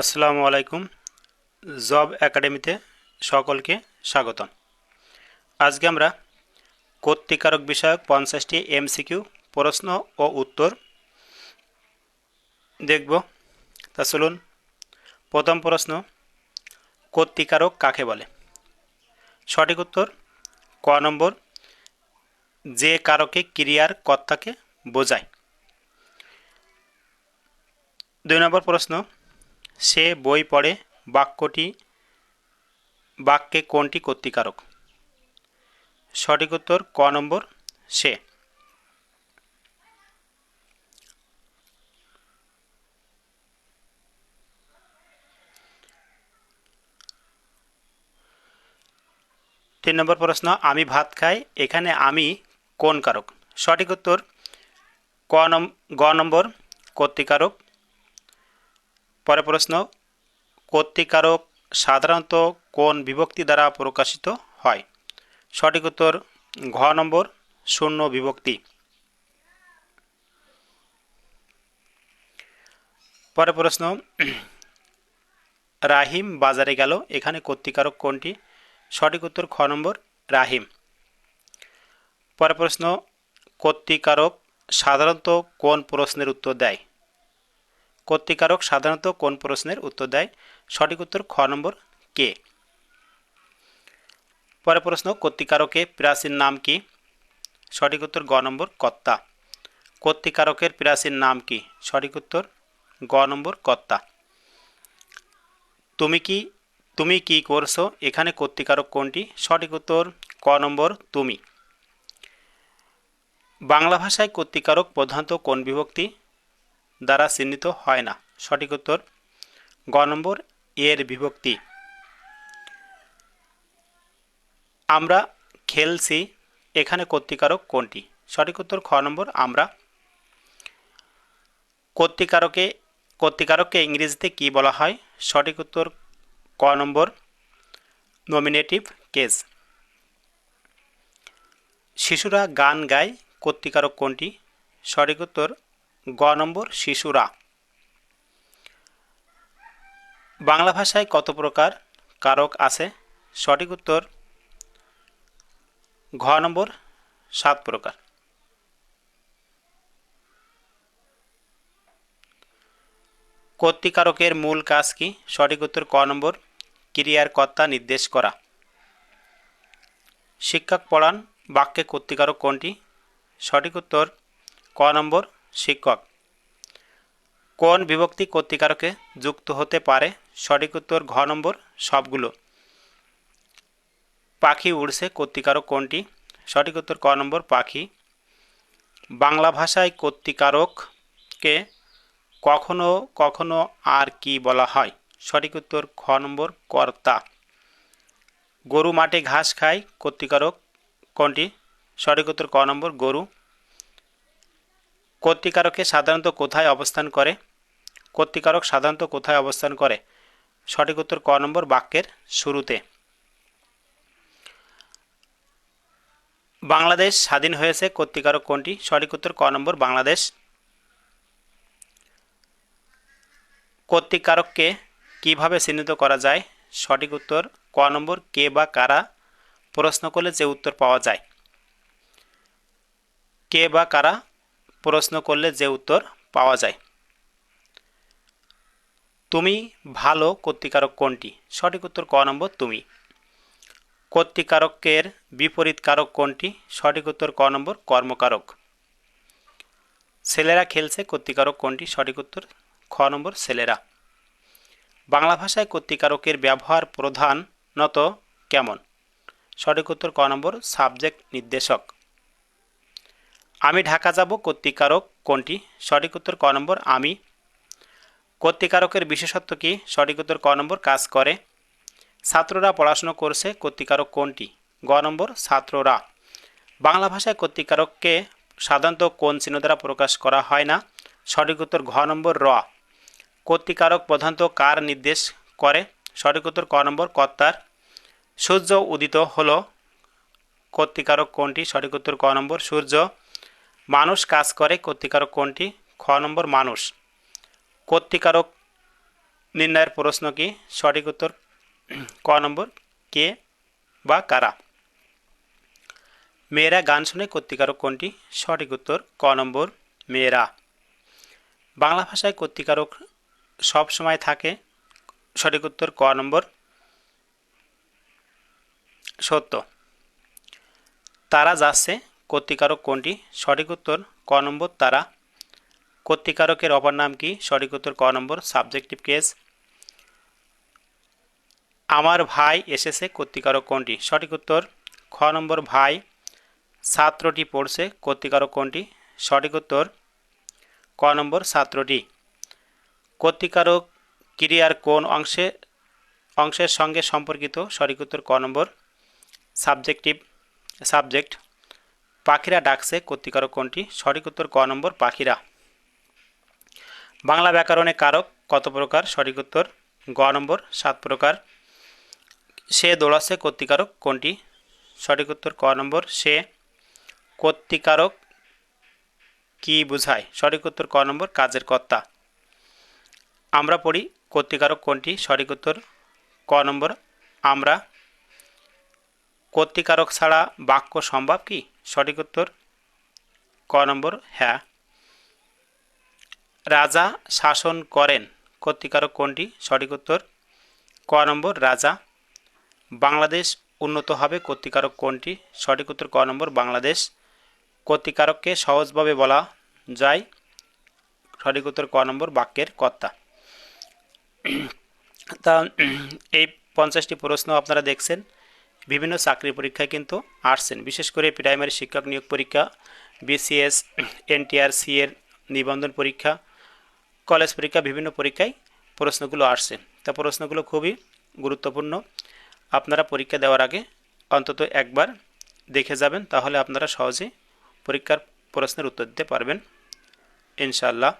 আসসালামু আলাইকুম। জব একাডেমিতে সকলকে স্বাগতম। আজকে আমরা কর্তৃকারক বিষয়ক পঞ্চাশটি এমসিকিউ প্রশ্ন ও উত্তর দেখব। তা চলুন, প্রথম প্রশ্ন, কর্তৃকারক কাকে বলে? সঠিক উত্তর, ক নম্বর, যে কারকে ক্রিয়ার কর্তাকে বোঝায়। দুই নম্বর প্রশ্ন সে বই পড়ে বাক্যটি, বাক্যে কোনটি কর্তৃকারক? সঠিক উত্তর ক নম্বর, সে। তিন নম্বর প্রশ্ন, আমি ভাত খাই, এখানে আমি কোন কারক? সঠিক উত্তর ক নম, গ নম্বর কর্তৃকারক। পরে প্রশ্ন, কর্তৃকারক সাধারণত কোন বিভক্তি দ্বারা প্রকাশিত হয়? সঠিক উত্তর, ঘ নম্বর, শূন্য বিভক্তি। পরে প্রশ্ন, রাহিম বাজারে গেল, এখানে কর্তৃকারক কোনটি? সঠিক উত্তর, খ নম্বর, রাহিম। পরে প্রশ্ন, কর্তৃকারক সাধারণত কোন প্রশ্নের উত্তর দেয়? কর্তৃকারক সাধারণত কোন প্রশ্নের উত্তর দেয়? সঠিক উত্তর খ নম্বর কে? পরে প্রশ্ন কর্তৃকারকে প্রাচীন নাম কি? সঠিক উত্তর গ নম্বর কর্তা। কর্তৃকারকের প্রাচীন নাম কি? সঠিক উত্তর গ নম্বর কর্তা। তুমি কি তুমি কি করছ? এখানে কর্তৃকারক কোনটি? সঠিক উত্তর ক নম্বর তুমি। বাংলা ভাষায় কর্তৃকারক প্রধানত কোন বিভক্তি? দ্বারা চিহ্নিত হয় না। সঠিক উত্তর, গ নম্বর এর বিভক্তি। আমরা খেলছি, এখানে কর্তৃকারক কোনটি? সঠিক উত্তর, খ নম্বর, আমরা কর্তৃকারকে, কর্তৃকারককে ইংরেজিতে কি বলা হয়? সঠিক উত্তর, ক নম্বর নমিনেটিভ কেস শিশুরা গান গায়, কর্তৃকারক কোনটি? সঠিক উত্তর গ নম্বর, শিশুরা। বাংলা ভাষায় কত প্রকার কারক আছে? সঠিক উত্তর ঘ নম্বর, সাত প্রকার। কর্তৃকারকের মূল কাজ কি? সঠিক উত্তর ক নম্বর, ক্রিয়ার কর্তা নির্দেশ করা। শিক্ষক পড়ান বাক্যে কর্তৃকারক কোনটি? সঠিক উত্তর ক নম্বর শিক্ষক। কোন বিভক্তি কর্তৃকারকে যুক্ত হতে পারে? সঠিক উত্তর ঘ নম্বর, সবগুলো। পাখি উড়ছে কর্তৃকারক কোনটি? সঠিক উত্তর ক নম্বর, পাখি। বাংলা ভাষায় কর্তৃকারককে কখনো কখনো আর কি বলা হয়? সঠিক উত্তর খ নম্বর, কর্তা। গরু মাঠে ঘাস খায় কর্তৃকারক কোনটি? সঠিক উত্তর ক নম্বর, গরু। কর্তৃকারকে সাধারণত কোথায় অবস্থান করে? কর্তিকারক সাধারণত কোথায় অবস্থান করে? সঠিক উত্তর ক নম্বর বাক্যের শুরুতে। বাংলাদেশ স্বাধীন হয়েছে কর্তিকারক কোনটি? সঠিক উত্তর ক নম্বর বাংলাদেশ। কর্তৃকারককে কীভাবে চিহ্নিত করা যায়? সঠিক উত্তর ক নম্বর কে বা কারা প্রশ্ন করলে যে উত্তর পাওয়া যায়। কে বা কারা প্রশ্ন করলে যে উত্তর পাওয়া যায়। তুমি ভালো কর্তৃকারক কোনটি? সঠিক উত্তর ক নম্বর, তুমি। কর্তৃকারকের বিপরীত কারক কোনটি? সঠিক উত্তর ক নম্বর, কর্মকারক। ছেলেরা খেলছে, কর্তৃকারক কোনটি? সঠিক উত্তর খ নম্বর, ছেলেরা। বাংলা ভাষায় কর্তৃকারকের ব্যবহার প্রধানত কেমন? সঠিক উত্তর ক নম্বর, সাবজেক্ট নির্দেশক। আমি ঢাকা যাব কর্তৃকারক কোনটি? সঠিক উত্তর ক নম্বর, আমি। কর্তৃকারকের বিশেষত্ব কি? সঠিক উত্তর ক নম্বর, কাজ করে। ছাত্ররা পড়াশুনো করছে কর্তৃকারক কোনটি? গ নম্বর, ছাত্ররা। বাংলা ভাষায় কর্তৃকারককে সাধারণত কোন চিহ্ন দ্বারা প্রকাশ করা হয় না? সঠিক উত্তর ঘ নম্বর, র। কর্তৃকারক প্রধানত কার নির্দেশ করে? সঠিক উত্তর ক নম্বর, কর্তার। সূর্য উদিত হল। কর্তৃকারক কোনটি? সঠিক উত্তর ক নম্বর, সূর্য। মানুষ কাজ করে, কর্তৃকারক কোনটি? খ নম্বর, মানুষ। কর্তৃকারক নির্ণয়ের প্রশ্ন কি? সঠিক উত্তর ক নম্বর, কে বা কারা? মেয়েরা গান শুনে, কর্তিকারক কোনটি? সঠিক উত্তর ক নম্বর, মেয়েরা। বাংলা ভাষায় কর্তিকারক সব সময় থাকে, সঠিক উত্তর ক নম্বর, সত্য। তারা যাচ্ছে কর্তিকারক কোনটি? সঠিক উত্তর ক নম্বর তারা। কর্তিকারকের অপর নাম কি? সঠিক উত্তর ক নম্বর সাবজেক্টিভ কেস। আমার ভাই এসেছে, কর্তিকারক কোনটি? সঠিক উত্তর খ নম্বর ভাই। ছাত্রটি পড়ছে, কর্তিকারক কোনটি? সঠিক উত্তর ক নম্বর ছাত্রটি। কর্তিকারক ক্রিয়ার কোন অংশে, অংশের সঙ্গে সম্পর্কিত? সঠিক উত্তর ক নম্বর সাবজেক্টিভ সাবজেক্ট। পাখিরা ডাকছে, কর্তিকারক কোনটি? সঠিক উত্তর ক নম্বর, পাখিরা। বাংলা ব্যাকরণে কারক কত প্রকার? সঠিক উত্তর গ নম্বর, সাত প্রকার। সে দৌড়াচ্ছে, কর্তিকারক কোনটি? সঠিক উত্তর ক নম্বর, সে কর্তিকারক কি বোঝায়? সঠিক উত্তর ক নম্বর, কাজের কর্তা। আমরা পড়ি কর্তিকারক কোনটি? সঠিক উত্তর ক নম্বর, আমরা কর্তিকারক ছাড়া বাক্য সম্ভব কি? সঠিক উত্তর ক নম্বর হ্যাঁ। রাজা শাসন করেন। কর্তিকারক কোনটি? সঠিক উত্তর ক নম্বর, রাজা। বাংলাদেশ উন্নত হবে কর্তিকারক কোনটি? সঠিক উত্তর ক নম্বর, বাংলাদেশ। কর্তিকারককে সহজভাবে বলা যায়। সঠিক উত্তর ক নম্বর, বাক্যের কর্তা। তা এই পঞ্চাশটি প্রশ্ন আপনারা দেখছেন। বিভিন্ন চাকরি পরীক্ষায় কিন্তু আসছেন। বিশেষ করে প্রাইমারি শিক্ষক নিয়োগ পরীক্ষা বিসিএস এনটিআরসি এর নিবন্ধন পরীক্ষা কলেজ পরীক্ষা, বিভিন্ন পরীক্ষায় প্রশ্নগুলো আসছে। তা প্রশ্নগুলো খুবই গুরুত্বপূর্ণ। আপনারা পরীক্ষা দেওয়ার আগে অন্তত একবার দেখে যাবেন, তাহলে আপনারা সহজে পরীক্ষার প্রশ্নের উত্তর দিতে পারবেন। ইনশাআল্লাহ।